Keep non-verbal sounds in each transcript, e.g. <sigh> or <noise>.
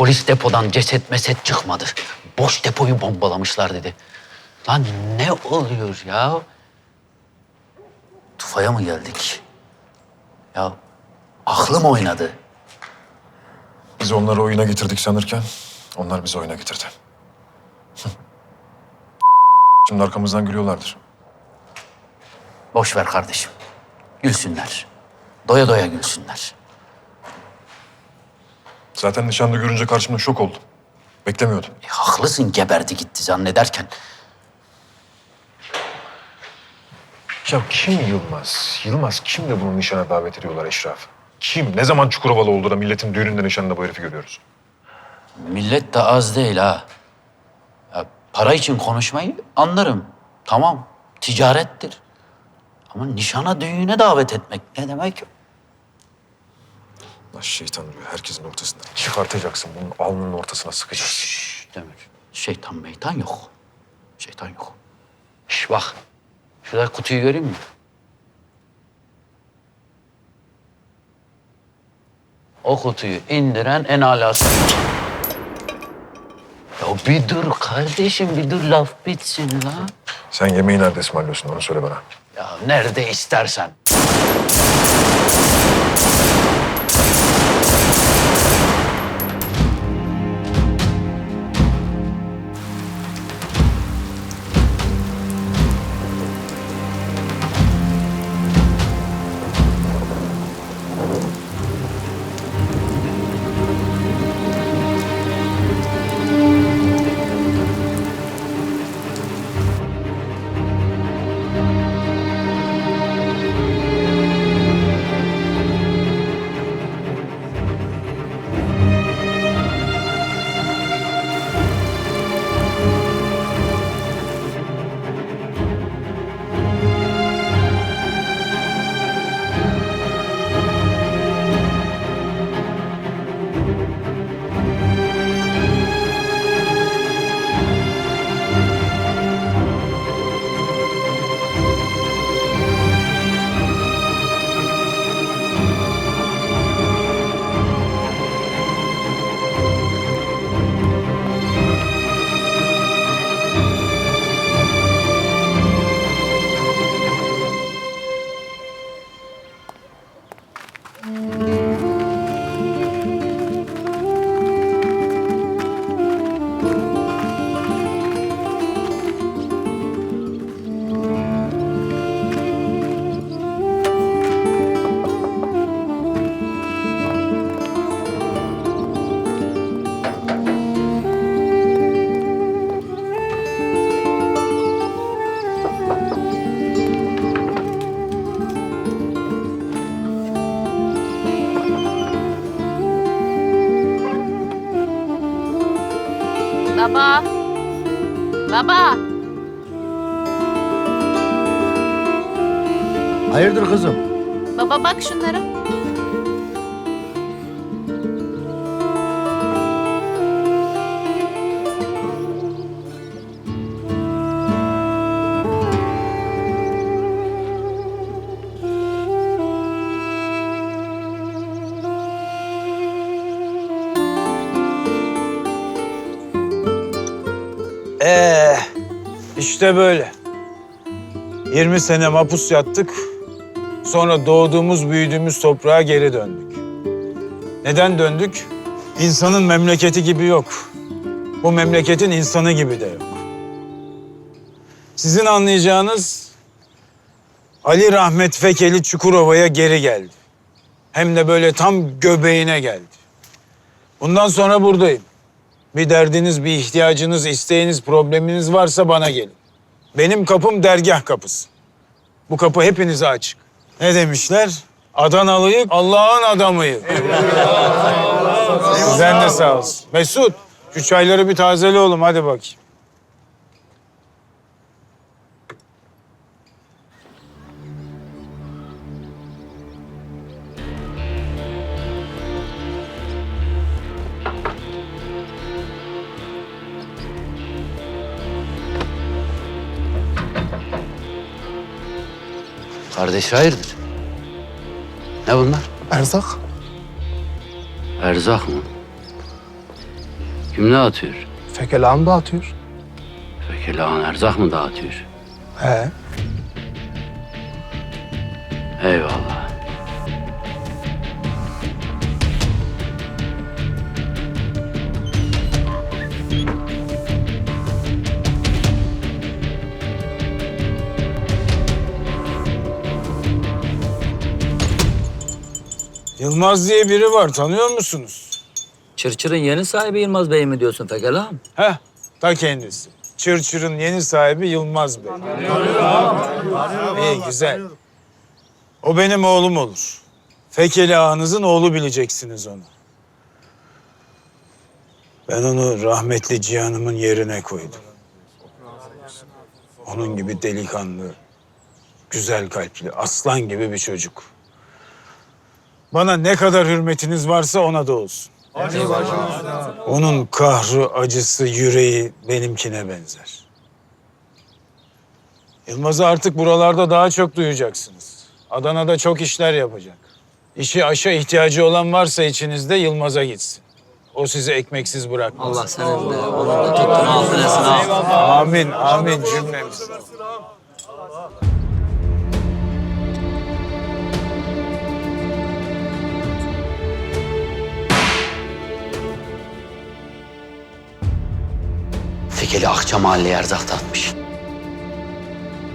Polis depodan ceset meset çıkmadı. Boş depoyu bombalamışlar dedi. Lan ne oluyor ya? Tufaya mı geldik? Ya aklım oynadı. Biz onları oyuna getirdik sanırken onlar bizi oyuna getirdi. <laughs> Şimdi arkamızdan gülüyorlardır. Boş ver kardeşim. Gülsünler. Doya doya gülsünler. Zaten nişanlı görünce karşımda şok oldum. Beklemiyordum. E, haklısın geberdi gitti zannederken. Ya kim Yılmaz? Yılmaz kim de bunu nişana davet ediyorlar Eşraf? Kim? Ne zaman Çukurovalı oldu da milletin düğününde nişanında bu herifi görüyoruz? Millet de az değil ha. Ya, para için konuşmayı anlarım. Tamam, ticarettir. Ama nişana düğüne davet etmek ne demek? Lan şeytan diyor herkesin ortasında. Çıkartacaksın bunun alnının ortasına sıkacaksın. Şşş Demir. Şeytan meytan yok. Şeytan yok. Şş bak. Şurada kutuyu göreyim mi? O kutuyu indiren en alası. Ya bir dur kardeşim, bir dur laf bitsin la. Sen yemeği nerede ısmarlıyorsun onu söyle bana. Ya nerede istersen. Baba. Baba. Hayırdır kızım? Baba bak şunlara. Ee, işte böyle. 20 sene mapus yattık. Sonra doğduğumuz, büyüdüğümüz toprağa geri döndük. Neden döndük? İnsanın memleketi gibi yok. Bu memleketin insanı gibi de yok. Sizin anlayacağınız Ali Rahmet Fekeli Çukurova'ya geri geldi. Hem de böyle tam göbeğine geldi. Bundan sonra buradayım. Bir derdiniz, bir ihtiyacınız, isteğiniz, probleminiz varsa bana gelin. Benim kapım dergah kapısı. Bu kapı hepinize açık. Ne demişler? Adanalıyık, Allah'ın adamıyık. Sizden de sağ olsun. Mesut, şu çayları bir tazele oğlum, hadi bakayım. Kardeş hayırdır? Ne bunlar? Erzak. Erzak mı? Kim dağıtıyor? Fekelağım dağıtıyor. Peki ağan erzak mı dağıtıyor? He. Eyvallah. Yılmaz diye biri var tanıyor musunuz? Çırçır'ın yeni sahibi Yılmaz Bey mi diyorsun Fekelam? Heh, ta kendisi. Çırçır'ın yeni sahibi Yılmaz Bey. İyi, güzel. O benim oğlum olur. Fekeli ağanızın oğlu bileceksiniz onu. Ben onu rahmetli Cihan'ımın yerine koydum. Onun gibi delikanlı, güzel kalpli, aslan gibi bir çocuk. Bana ne kadar hürmetiniz varsa ona da olsun. Onun kahrı, acısı, yüreği benimkine benzer. Yılmaz'ı artık buralarda daha çok duyacaksınız. Adana'da çok işler yapacak. İşi aşa ihtiyacı olan varsa içinizde Yılmaz'a gitsin. O sizi ekmeksiz bırakmaz. Allah senin de onun da tuttuğunu altın etsin ha. Amin, amin cümlemiz. Fikeli Akça mahalleye erzak dağıtmış.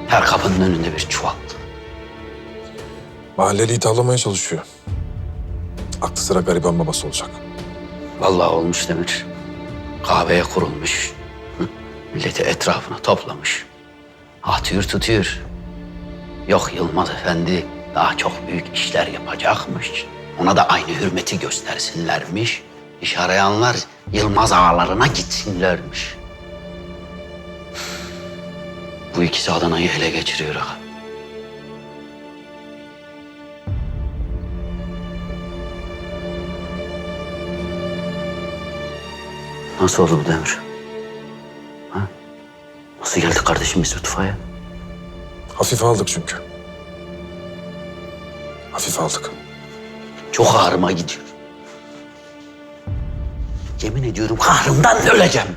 Her kapının önünde bir çuval. Mahalleliyi tavlamaya çalışıyor. Aklı sıra gariban babası olacak. Vallahi olmuş Demir. Kahveye kurulmuş. Hı? Milleti etrafına toplamış. Atıyor tutuyor. Yok Yılmaz Efendi daha çok büyük işler yapacakmış. Ona da aynı hürmeti göstersinlermiş. İş arayanlar Yılmaz ağalarına gitsinlermiş. Bu ikisi Adana'yı ele geçiriyor ağa. Nasıl oldu bu Demir? Ha? Nasıl geldik kardeşim biz Lütfa'ya? Hafife aldık çünkü. Hafife aldık. Çok ağrıma gidiyor. Yemin ediyorum kahrımdan öleceğim.